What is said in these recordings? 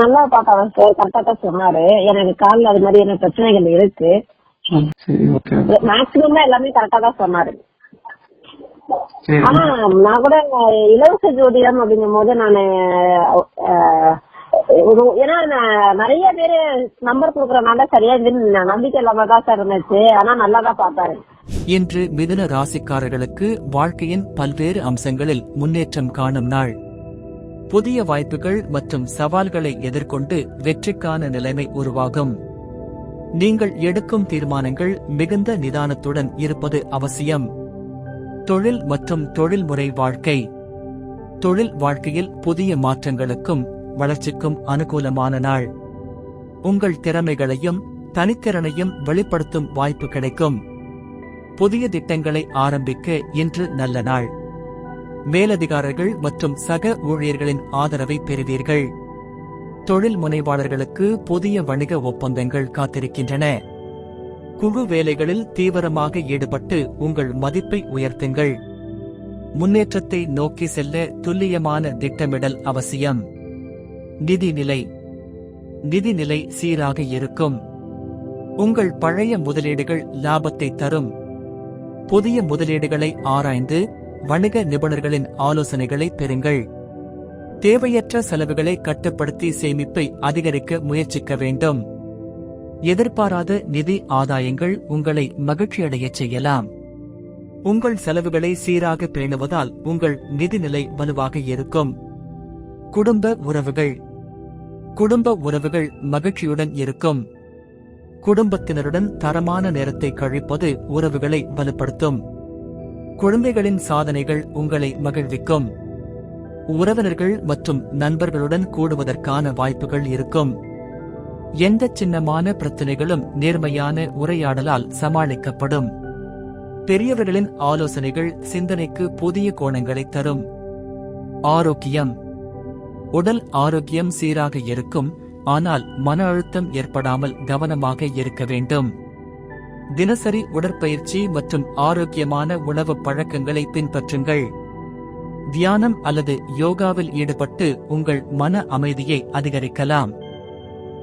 நல்லா பார்த்தாங்க சார் கரெக்டா தான் சொன்னாரு. எனக்கு கால்ல அது மாதிரி என்ன பிரச்சனைகள் இருக்கு. ஓகே மேக்சிமம் எல்லாமே கரெக்டா தான் சொன்னாரு. ஆனா நான் கூட இலவச ஜோதிடம் அப்படிங்கும் போது நானு ஏன்னா நான் நிறைய பேரு நம்பர் கொடுக்கறதுனால சரியா இதுன்னு நான் நம்பிக்கை இல்லாம தான் சார் இருந்துச்சு. ஆனா நல்லா தான் பார்த்தாரு. இன்று மிதுன ராசிக்காரர்களுக்கு வாழ்க்கையின் பல்வேறு அம்சங்களில் முன்னேற்றம் காணும் நாள். புதிய வாய்ப்புகள் மற்றும் சவால்களை எதிர்கொண்டு வெற்றிக்கான நிலைமை உருவாகும். நீங்கள் எடுக்கும் தீர்மானங்கள் மிகுந்த நிதானத்துடன் இருப்பது அவசியம். தொழில் மற்றும் தொழில்முறை வாழ்க்கை. தொழில் வாழ்க்கையில் புதிய மாற்றங்களுக்கும் வளர்ச்சிக்கும் அனுகூலமான நாள். உங்கள் திறமைகளையும் தனித்திறனையும் வெளிப்படுத்தும் வாய்ப்பு கிடைக்கும். புதிய திட்டங்களை ஆரம்பிக்க இன்று நல்ல நாள். மேலதிகாரர்கள் மற்றும் சக ஊழியர்களின் ஆதரவை பெறுவீர்கள். தொழில் முனைவாளர்களுக்கு புதிய வணிக ஒப்பந்தங்கள் காத்திருக்கின்றன. குழு வேலைகளில் தீவிரமாக ஈடுபட்டு உங்கள் மதிப்பை உயர்த்துங்கள். முன்னேற்றத்தை நோக்கி செல்ல துல்லியமான திட்டமிடல் அவசியம். நிதிநிலை. நிதிநிலை சீராக இருக்கும். உங்கள் பழைய முதலீடுகள் லாபத்தை தரும். புதிய முதலீடுகளை ஆராய்ந்து வணிக நிபுணர்களின் ஆலோசனைகளை பெறுங்கள். தேவையற்ற செலவுகளை கட்டுப்படுத்தி சேமிப்பை அதிகரிக்க முயற்சிக்க வேண்டும். எதிர்பாராத நிதி ஆதாயங்கள் உங்களை மகிழ்ச்சியடையச் செய்யலாம். உங்கள் செலவுகளை சீராக பேணுவதால் உங்கள் நிதிநிலை வலுவாக இருக்கும். குடும்ப உறவுகள். குடும்ப உறவுகள் மகிழ்ச்சியுடன் இருக்கும். குடும்பத்தினருடன் தரமான நேரத்தை கழிப்பது உறவுகளை வலுப்படுத்தும். குழந்தைகளின் சாதனைகள் உங்களை மகிழ்விக்கும். உறவினர்கள் மற்றும் நண்பர்களுடன் கூடுவதற்கான வாய்ப்புகள் இருக்கும். எந்த சின்னமான பிரச்சனைகளும் நேர்மையான உரையாடலால் சமாளிக்கப்படும். பெரியவர்களின் ஆலோசனைகள் சிந்தனைக்கு புதிய கோணங்களை தரும். ஆரோக்கியம். உடல் ஆரோக்கியம் சீராக இருக்கும் ஆனால் மன அழுத்தம் ஏற்படாமல் கவனமாக இருக்க வேண்டும். தினசரி உடற்பயிற்சி மற்றும் ஆரோக்கியமான உணவு பழக்கங்களை பின்பற்றுங்கள். தியானம் அல்லது யோகாவில் ஈடுபட்டு உங்கள் மன அமைதியை அதிகரிக்கலாம்.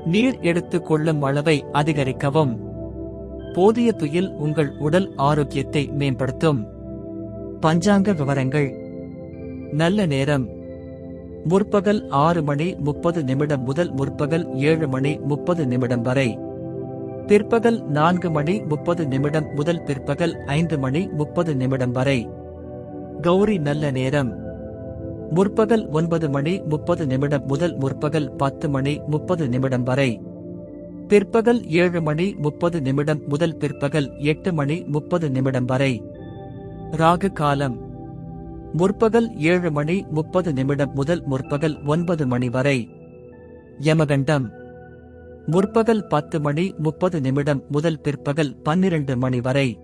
நீர் எடுத்துக் கொள்ளும் அளவை அதிகரிக்கவும். போதிய துயில் உங்கள் உடல் ஆரோக்கியத்தை மேம்படுத்தும். பஞ்சாங்க விவரங்கள். நல்ல நேரம். முற்பகல் ஆறு மணி முப்பது நிமிடம் முதல் முற்பகல் ஏழு மணி முப்பது நிமிடம் வரை. பிற்பகல் நான்கு மணி முப்பது நிமிடம் முதல் பிற்பகல் ஐந்து மணி முப்பது நிமிடம் வரை. கௌரி நல்ல நேரம். முற்பகல் ஒன்பது மணி முப்பது நிமிடம் முதல் முற்பகல் பத்து மணி முப்பது நிமிடம் வரை. பிற்பகல் ஏழு மணி முப்பது நிமிடம் முதல் பிற்பகல் எட்டு மணி முப்பது நிமிடம் வரை. ராகு காலம். முற்பகல் ஏழு மணி முப்பது நிமிடம் முதல் முற்பகல் ஒன்பது மணி வரை. யமகண்டம். முற்பகல் பத்து மணி முப்பது நிமிடம் முதல் பிற்பகல் பன்னிரண்டு மணி வரை.